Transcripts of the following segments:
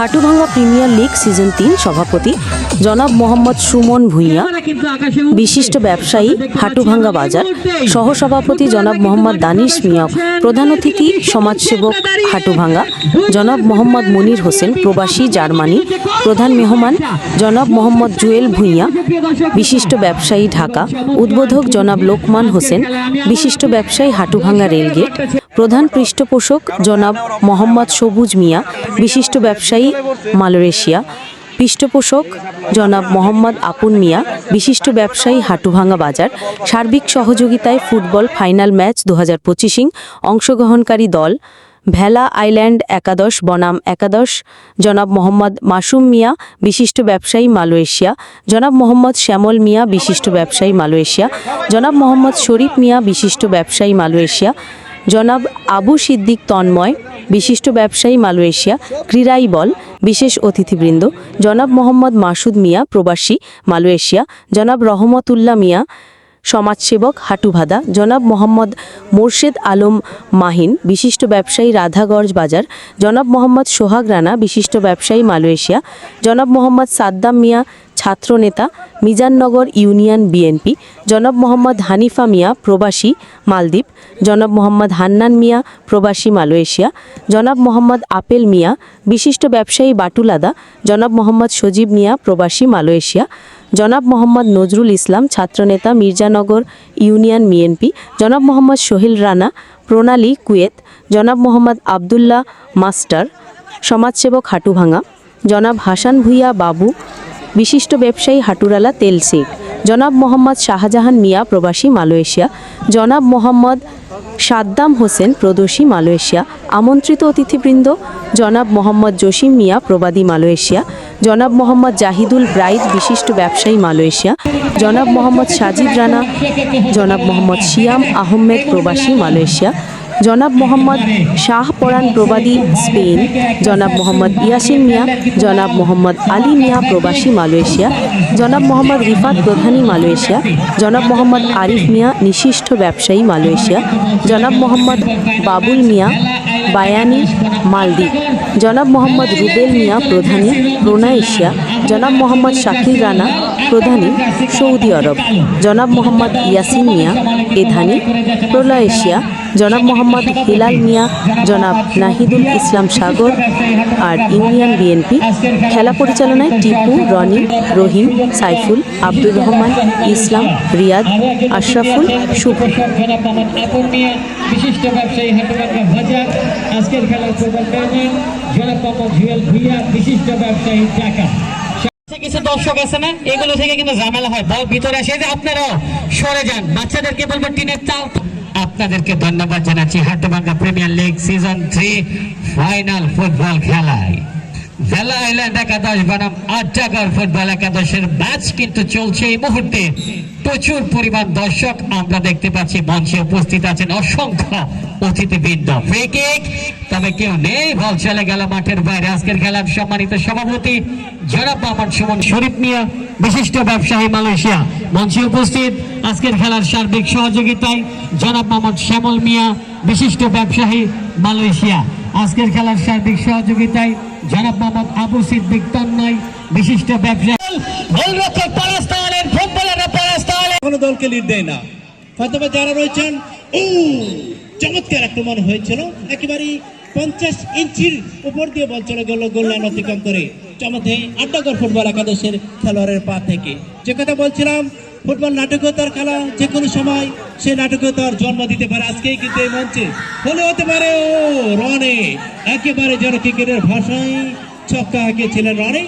Hatubhanga premier league season তিন সভাপতি জনাব মোহাম্মদ সুমন ভূঁইয়া বিশিষ্ট ব্যবসায়ী হাটুভাঙ্গা বাজার। সহসভাপতি জনাব মোহাম্মদ দানিশ মিয়া প্রধান অতিথি সমাজসেবক হাটুভাঙ্গা জনাব মোহাম্মদ মনির হোসেন প্রবাসী জার্মানি প্রধান মেহমান জনাব মোহাম্মদ জুয়েল ভূঁইয়া বিশিষ্ট ব্যবসায়ী ঢাকা উদ্বোধক জনাব লোকমান হোসেন বিশিষ্ট ব্যবসায়ী হাটুভাঙ্গা রেলগেট প্রধান পৃষ্ঠপোষক জনাব মোহাম্মদ সবুজ মিয়া, বিশিষ্ট ব্যবসায়ী মালয়েশিয়া, পৃষ্ঠপোষক জনাব মোহাম্মদ আপুন মিয়া, বিশিষ্ট ব্যবসায়ী হাটুভাঙ্গা বাজার, সার্বিক সহযোগিতায় ফুটবল ফাইনাল ম্যাচ দু হাজার পঁচিশিং অংশগ্রহণকারী দল, ভেলা আইল্যান্ড একাদশ, বনাম একাদশ, জনাব মোহাম্মদ মাসুম মিয়া, বিশিষ্ট ব্যবসায়ী মালয়েশিয়া, জনাব মোহাম্মদ শ্যামল মিয়া, বিশিষ্ট ব্যবসায়ী মালয়েশিয়া, জনাব মোহাম্মদ শরীফ মিয়া, বিশিষ্ট ব্যবসায়ী মালয়েশিয়া জনাব আবু সিদ্দিক তন্ময়, বিশিষ্ট ব্যবসায়ী মালয়েশিয়া, ক্রীড়াই বল, বিশেষ অতিথিবৃন্দ, জনাব মোহাম্মদ মাসুদ মিয়া, প্রবাসী, মালয়েশিয়া, জনাব রহমতুল্লাহ মিয়া, সমাজসেবক, হাটুভাদা, জনাব মোহাম্মদ মোর্শেদ আলম মাহিন, বিশিষ্ট ব্যবসায়ী রাধাগঞ্জ বাজার, জনাব মোহাম্মদ সোহাগ রানা, বিশিষ্ট ব্যবসায়ী মালয়েশিয়া, জনাব মোহাম্মদ সাদ্দাম মিয়া ছাত্রনেতা মিজাননগর ইউনিয়ন বিএনপি, জনাব মোহাম্মদ হানিফা মিয়া প্রবাসী মালদ্বীপ, জনাব মোহাম্মদ হান্নান মিয়া প্রবাসী মালয়েশিয়া, জনাব মোহাম্মদ আপেল মিয়া বিশিষ্ট ব্যবসায়ী বাটুলাদা, জনাব মোহাম্মদ সজীব মিয়া প্রবাসী মালয়েশিয়া, জনাব মোহাম্মদ নজরুল ইসলাম ছাত্রনেতা মির্জানগর ইউনিয়ন বিএনপি, জনাব মোহাম্মদ সোহেল রানা প্রণালী কুয়েত, জনাব মোহাম্মদ আবদুল্লাহ মাস্টার সমাজসেবক হাটুভাঙা, জনাব হাসান ভুইয়া বাবু বিশিষ্ট ব্যবসায়ী হাটুরালা তেল শেখ জনাব মোহাম্মদ শাহজাহান মিয়া প্রবাসী মালয়েশিয়া, জনাব মোহাম্মদ সাদ্দাম হোসেন প্রদোষী মালয়েশিয়া, আমন্ত্রিত অতিথিবৃন্দ, জনাব মোহাম্মদ জসিম মিয়া প্রবাদী মালয়েশিয়া, জনাব মোহাম্মদ জাহিদুল ব্রাইদ বিশিষ্ট ব্যবসায়ী মালয়েশিয়া, জনাব মোহাম্মদ সাজিদ রানা, জনাব মোহাম্মদ শিয়াম আহমেদ প্রবাসী মালয়েশিয়া জনাব মোহাম্মদ শাহ পরান প্রবাদী স্পেন, জনাব মোহাম্মদ ইয়াসিন মিয়া, জনাব মোহাম্মদ আলী মিয়া প্রবাসী মালয়েশিয়া, জনাব মোহাম্মদ রিফাত প্রধানী মালয়েশিয়া, জনাব মোহাম্মদ আরিফ মিয়া নিশিষ্ঠ ব্যবসায়ী মালয়েশিয়া, জনাব মোহাম্মদ বাবুল মিয়া বায়ানি মালদ্বীপ, জনাব মোহাম্মদ রুবেল মিয়া প্রধানী প্রোনাএশিয়া জনাব মোহাম্মদ শাকিল রানা প্রধানী সৌদি আরব, জনাব মোহাম্মদ ইয়াসিন মিয়া এধানী প্রলয়েশিয়া জনাব মোহাম্মদ হিলাল মিয়া, জনাব নাহিদুল ইসলাম সাগর আর ইউনিয়ন বিএনপি, খেলা পরিচালনায় টিপু, রনি, রহিম, সাইফুল, আব্দুর রহমান, ইসলাম, রিয়াদ, আশরাফুল, শুভ। বিশিষ্ট ব্যবসায়ী হাটুবাঙ্গা বাজার আজকের খেলার প্রধান মেহমান জনাব জুয়েল ভুইয়া বিশিষ্ট ব্যবসায়ী ঢাকা কিছু দর্শক আছে না, এগুলো থেকে কিন্তু ঝামেলা হয়। ভিতরে আসে যে আপনারাও সরে যান। বাচ্চাদেরকে বলব টিনের চাল আপনাদেরকে ধন্যবাদ জানাচ্ছি Hatbanga premier league season three final football খেলায়। ভেলা আইল্যান্ড একাদশ বনাম আটটাগর ফুটবল একাদশের ম্যাচ কিন্তু চলছে এই মুহূর্তে। প্রচুর পরিমাণ দর্শক আমরা দেখতে পাচ্ছি, মঞ্চে উপস্থিত আছেন অসংখ্য অতিথিবৃন্দ। ফ্রি কিক তবে কেউ নেই বল চলে গেল মাঠের বাইরে। আজকের খেলার সম্মানিত সভাপতি জনাব মোহাম্মদ সুমন শরীফ মিয়া, বিশিষ্ট ব্যবসায়ী মালয়েশিয়া। মঞ্চে উপস্থিত আজকের খেলার সার্বিক সহযোগিতায় জনাব মোহাম্মদ শ্যামল মিয়া, বিশিষ্ট ব্যবসায়ী মালয়েশিয়া। আজকের খেলার সার্বিক সহযোগিতায় জনাব মোহাম্মদ আবু সিদ্দিক তন্ময় বিশিষ্ট ব্যবসায়ী গোলরক্ষক পরাস্ত ফুটবলাররা পরাস্ত কোনো দলকে লিড দেয় না। হয়তো যারা রয়েছেন ও চমৎকার আক্রমণ হয়েছিল। একেবারে পঞ্চাশ ইঞ্চির উপর দিয়ে বল চলে গেল গোললাইন অতিক্রম করে। চমৎকার আড্ডাগর ফুটবল একাদশের খেলোয়াড়ের পা থেকে। যে কথা বলছিলাম ফুটবল নাটকীয়তার খেলা যে কোনো সময় সে নাটকীয়তার জন্ম দিতে পারে। আজকেই কিন্তু এই মঞ্চে। হলে হতে পারে ও একেবারে যেন ক্রিকেটের ভাষায় ছক্কা আঁকিয়েছিলেন রনে।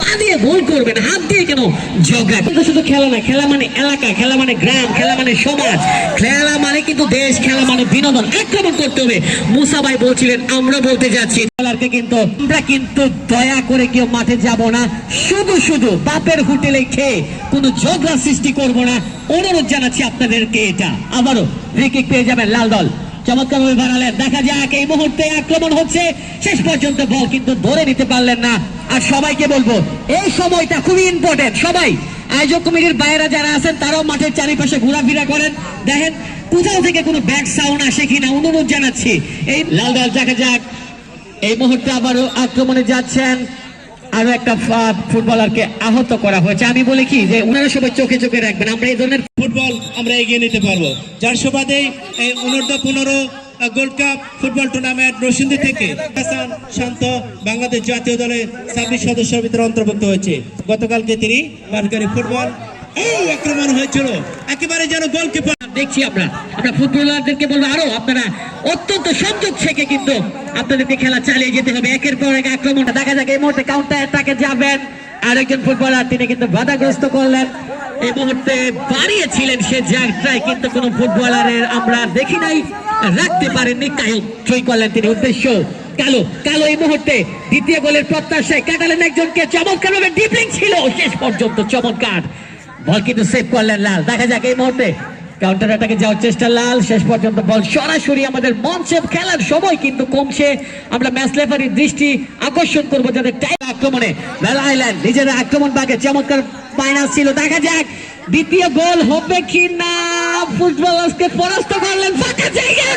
পা দিয়ে গোল করবেন হাত দিয়ে কেন জগা কিন্তু শুধু খেলা না খেলা মানে এলাকা খেলা মানে গ্রাম খেলা মানে সমাজ। খেলা মানে কিন্তু দেশ খেলা মানে বিনোদন। আক্রমণ করতে হবে। মুসা বলছিলেন আমরা বলতে যাচ্ছি। খেলারকে কিন্তু আমরা কিন্তু দয়া করে কেউ মাঠে যাব না। শুধু শুধু বাপের হোটেলে খেয়ে কোনো ঝগড়া সৃষ্টি করব না। অনুরোধ জানাচ্ছি আপনাদেরকে এটা। আবারও ফ্রি কিক পেয়ে যাবেন লাল দল। চমৎকার ভাবে বাড়ালেন। দেখা যাক, এই মুহূর্তে আক্রমণ হচ্ছে। শেষ পর্যন্ত বল কিন্তু ধরে নিতে পারলেন না। আর সবাইকে বলব, এই সময়টা খুবই ইম্পর্টেন্ট সবাই, আয়োজক কমিটির বাইরে যারা আছেন, তারাও মাঠের চারিপাশে ঘোরাফেরা করেন। দেখেন, কোথাও থেকে কোনো ব্যাক সাউন্ড আসে কিনা, অনুরোধ জানাচ্ছি। এই লাল দল দেখা যাক। এই মুহূর্তে আবারও আক্রমণে যাচ্ছেন। আরও একটা ফুটবলারকে আহত করা হয়েছে। আমি বলি কি যে ওনারা সবাই চোখে চোখে রাখবেন, আমরা এই ধরনের ফুটবল আমরা এগিয়ে নিতে পারব। যার সুবাদেই এই অনূর্ধ্ব পনেরো গোল্ড কাপ ফুটবল টুর্নামেন্ট রসিন্দি থেকে হাসান শান্ত বাংলাদেশ জাতীয় দলের ছাব্বিশ সদস্যের ভিতরে অন্তর্ভুক্ত হয়েছে। গতকালকে তিনি বারকারি ফুটবল ও আক্রমণ হয়েছিল। একেবারে যেন গোলকিপার দেখছি আমরা আমরা ফুটবলারদেরকে বলব আরও, আপনারা অত্যন্ত সংযোগ থেকে কিন্তু আপনাদেরকে খেলা চালিয়ে যেতে হবে। একের পর এক আক্রমণ দেখা যাক, এই মুহূর্তে কাউন্টার অ্যাটাকে যাবেন। আরেকজন ফুটবলার তিনি কিন্তু বাধাগ্রস্ত করলেন। এই মুহূর্তে বাড়িয়েছিলেন সে জায়গায় কিন্তু কোনো ফুটবলারের আমরা দেখি নাই, রাখতে পারেননি। কায়ক জয় করলেন তিনি, উদ্দেশ্য কালো। কালো এই মুহূর্তে দ্বিতীয় গোলের প্রত্যাশায় কাটালেন একজনকে। চমৎকার ভাবে ডিপলিং ছিল, শেষ পর্যন্ত চমৎকার। বল কিন্তু সেভ করলেন লাল। দেখা যাক এই মুহূর্তে কাউন্টার অ্যাটাকে যাওয়ার চেষ্টা, লাল, শেষ পর্যন্ত বল। সরাসরি আমাদের মঞ্চে খেলার সময় কিন্তু কমছে। আমরা ম্যাচ রেফারির দৃষ্টি আকর্ষণ করব যাদের টাইম আক্রমণে আইল্যান্ড আক্রমণ বাগে চমৎকার ছিল। দেখা যাক দ্বিতীয় গোল হবে কি না ফুটবলারকে পরাস্ত করলেন, ফাঁকা জায়গা।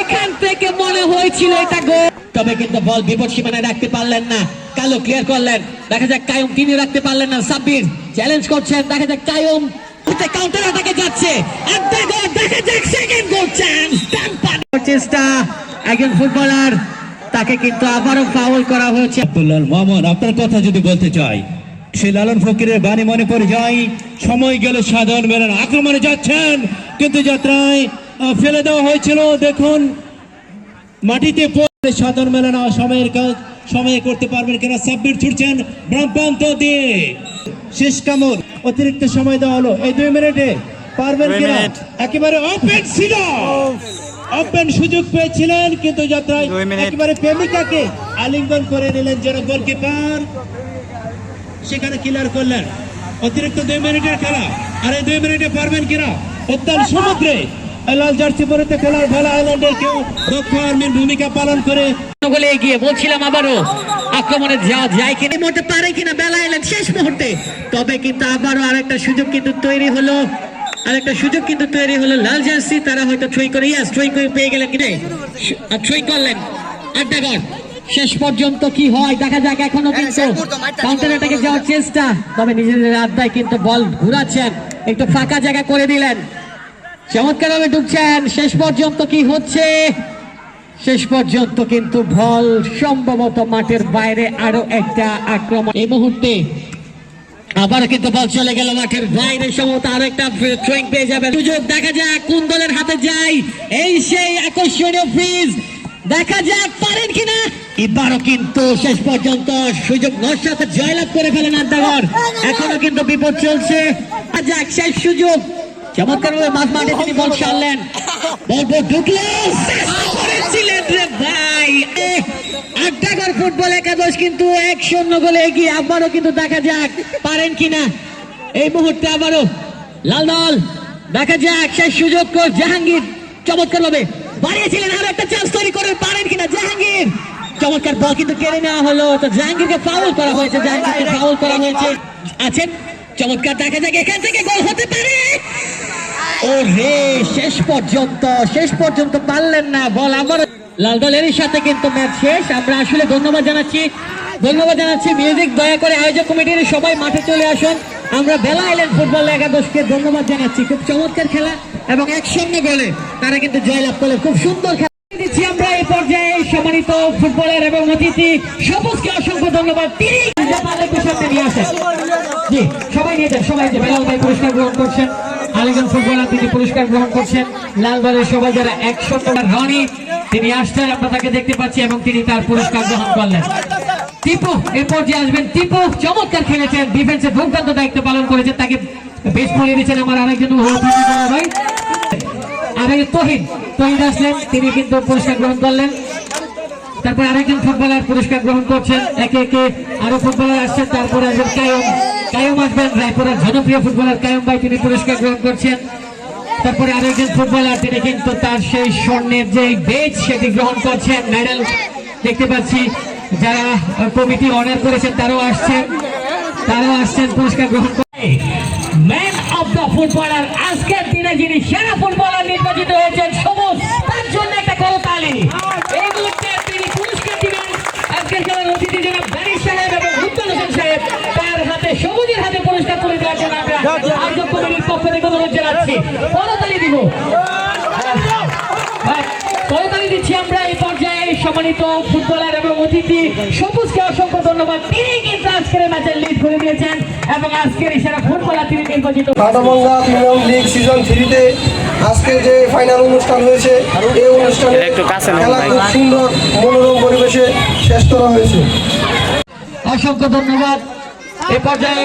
এখান থেকে মনে হয়েছিল এটা গোল। তবে কিন্তু বল বিপদ সীমানায় রাখতে পারলেন না। কালো ক্লিয়ার করলেন। দেখা যাক কায়ুম তিনি রাখতে পারলেন না। সাব্বির চ্যালেঞ্জ করছেন। দেখা যাক কায়ুম কাউন্টার অ্যাটাকে যাচ্ছে। একটা গোল দেখা যাক সেকেন্ড গোল চান্স ডান চেষ্টা একজন ফুটবলার তাকে কিন্তু আবারও ফাউল করা হয়েছে। আব্দুল্লাহ মোহাম্মদ আপনার কথা যদি বলতে চাই সেই লালন ফকিরের বাণী মনে পড়ে যাই সময় গেল সাধারণ মেলার আক্রমণে যাচ্ছেন কিন্তু যাত্রায় আহ, ফেলে দেওয়া হয়েছিল দেখুন মাটিতে পড়ে সাধারণ মেলা না সময়ের কাজ সময়ে করতে পারবেন কিনা সাব্বির ছুটছেন ব্রহ্মান্ত দিয়ে। শেষ কামড় অতিরিক্ত সময় দেওয়া হলো। এই দুই মিনিটে পারবেন কিনা? একেবারে ওপেন ছিল। ওপেন সুযোগ পেয়েছিলেন কিন্তু যাত্রায় একেবারে প্রেমিকাকে আলিঙ্গন করে নিলেন যেন গোলকিপার সেখানে ক্লিয়ার করলেন। অতিরিক্ত দুই মিনিটের খেলা। আর এই দুই মিনিটে পারবেন কিনা? উত্তাল সমুদ্রে। লাল জার্সি পরিতে খেলার আইল্যান্ডের কেউ দক্ষ আর্মির ভূমিকা পালন করে। এগিয়ে বলছিলাম আবারও আক্রমণে যাওয়া যায় কিনা। এই মুহূর্তে পারে কিনা বেলা শেষ মুহূর্তে। তবে কিন্তু আবারও আরেকটা সুযোগ কিন্তু তৈরি হলো। আরেকটা সুযোগ কিন্তু তৈরি হলো লাল জার্সি। তারা হয়তো ছুঁই করে ইয়াস ছুঁই করে পেয়ে গেলেন কিনে। ছুঁই করলেন শেষ পর্যন্ত কি হয়? দেখা যাক এখনও কিন্তু কাউন্টার অ্যাটাকে যাওয়ার চেষ্টা। তবে নিজেদের আড্ডায় কিন্তু বল ঘুরাচ্ছেন। একটু ফাঁকা জায়গা করে দিলেন। চমৎকার ভাবে ঢুকছেন। শেষ পর্যন্ত কি হচ্ছে? শেষ পর্যন্ত কিন্তু বল সম্ভবত মাঠের বাইরে আরও একটা আক্রমণ। এই মুহূর্তে আবার কিন্তু বল চলে গেল মাঠের বাইরে। সম্ভবত আরও একটা থ্রোয়িং পেয়ে যাবে সুযোগ দেখা যাক কোন দলের হাতে যায়। এই সেই আকর্ষণীয় ফ্রিজ দেখা যাক, পারেন কিনা? এবারও কিন্তু শেষ পর্যন্ত সুযোগ নস্যাতে জয়লাভ করে ফেলেন আড্ডাগর এখনও কিন্তু বিপদ চলছে। যাক, শেষ সুযোগ। চমৎকার ভাবে মাঠে তিনি বল রে ভাই। ফুটবল একাদশ কিন্তু এক শূন্য গোলে এগিয়ে আবারও কিন্তু দেখা যাক, পারেন কিনা? এই মুহূর্তে আবারও লাল দল, দেখা যাক সুযোগ জাহাঙ্গীর চমৎকার ভাবে বাড়িয়েছিলেন, আরও একটা চান্স তৈরি করে পারেন কিনা জাহাঙ্গীর? চমৎকার বল কিন্তু কেড়ে নেওয়া হলো, তো জাহাঙ্গীরকে ফাউল করা হয়েছে, জাহাঙ্গীরকে ফাউল করা হয়েছে। আছেন, চমৎকার দেখা যাক, এখান থেকে গোল হতে পারে। ও রে শেষ পর্যন্ত শেষ পর্যন্ত পারলেন না, বল আবার লাল দলেরই সাথে কিন্তু ম্যাচ শেষ। আমরা আসলে ধন্যবাদ জানাচ্ছি। ধন্যবাদ জানাচ্ছি মিউজিক দয়া করে আয়োজক কমিটির সবাই মাঠে চলে আসুন। আমরা বেলা আইল্যান্ড ফুটবল একাদশকে ধন্যবাদ জানাচ্ছি। খুব চমৎকার খেলা এবং এক শূন্য গোলে তারা কিন্তু জয়লাভ করলে খুব সুন্দর খেলা। দিচ্ছি আমরা এই পর্যায়ে সম্মানিত ফুটবলার এবং অতিথি সবুজকে অসংখ্য ধন্যবাদ। তিনি সামনে নিয়ে আসেন। জি, সবাই নিয়ে যান, সবাই যে বেলাল ভাই পুরস্কার গ্রহণ করছেন। আরেকজন ফুটবলার তিনি পুরস্কার গ্রহণ করছেন লাল দলের সবাই যারা একশো টাকার রনি। তিনি আসছেন, আমরা তাকে দেখতে পাচ্ছি এবং তিনি তার পুরস্কার গ্রহণ করলেন। টিপু এর পর্যায়ে আসবেন। টিপু চমৎকার খেলেছেন। ডিফেন্সে দুর্দান্ত দায়িত্ব পালন করেছেন। তাকে বেশ পড়িয়ে দিচ্ছেন আমার আরেকজন ভাই। আরেক তহিদ তহিদ আসলেন। তিনি কিন্তু পুরস্কার গ্রহণ করলেন। তারপর আরেকজন ফুটবলার পুরস্কার গ্রহণ করছেন। একে একে আরও ফুটবলার আসছেন। তারপরে আসবেন কায়ম। কায়ম আসবেন, রায়পুরের জনপ্রিয় ফুটবলার কায়ম ভাই তিনি পুরস্কার গ্রহণ করছেন। তারপরে আরেকজন ফুটবলার তিনি কিন্তু তার সেই স্বর্ণের যে বেজ সেটি গ্রহণ করছেন। মেডেল দেখতে পাচ্ছি, যারা কমিটি অনার করেছেন তারাও আসছেন তারাও আসছেন পুরস্কার গ্রহণ করে ম্যান অফ দ্য ফুটবলার আজকের দিনে যিনি সেরা ফুটবলার নির্বাচিত হয়েছেন সবুজ তার জন্য একটা করতালি এই মুহূর্তে তিনি জনাব দানিশ সাহেব এবং উত্তর হোসেন সাহেব তার হাতে সবুজের হাতে পুরস্কার তুলে দেওয়ার জন্য আমরা আয়োজক কমিটির পক্ষ থেকে অনুরোধ জানাচ্ছি। করতালি দিব। করতালি দিচ্ছি আমরা এই পর্যায়ে সম্মানিত ফুটবলার এবং অতিথি। সবুজকে অসংখ্য ধন্যবাদ। তিনি কিন্তু আজকের ম্যাচের লিড করে দিয়েছেন এবং আজকের সেরা ফুটবলার তিনি নির্বাচিত কাটামঙ্গা প্রিমিয়াম লিগ সিজন থ্রিতে আজকে যে ফাইনাল অনুষ্ঠান হয়েছে এই অনুষ্ঠানে খেলা খুব সুন্দর মনোরম পরিবেশে শেষ করা হয়েছে। অসংখ্য ধন্যবাদ। এ পর্যায়ে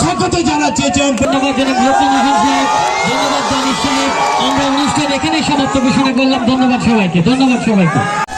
স্বাগত জানাচ্ছি ধন্যবাদ ধন্যবাদ আমরা অনুষ্ঠান এখানে সমাপ্ত ঘোষণা করলাম। ধন্যবাদ সবাইকে। ধন্যবাদ সবাইকে।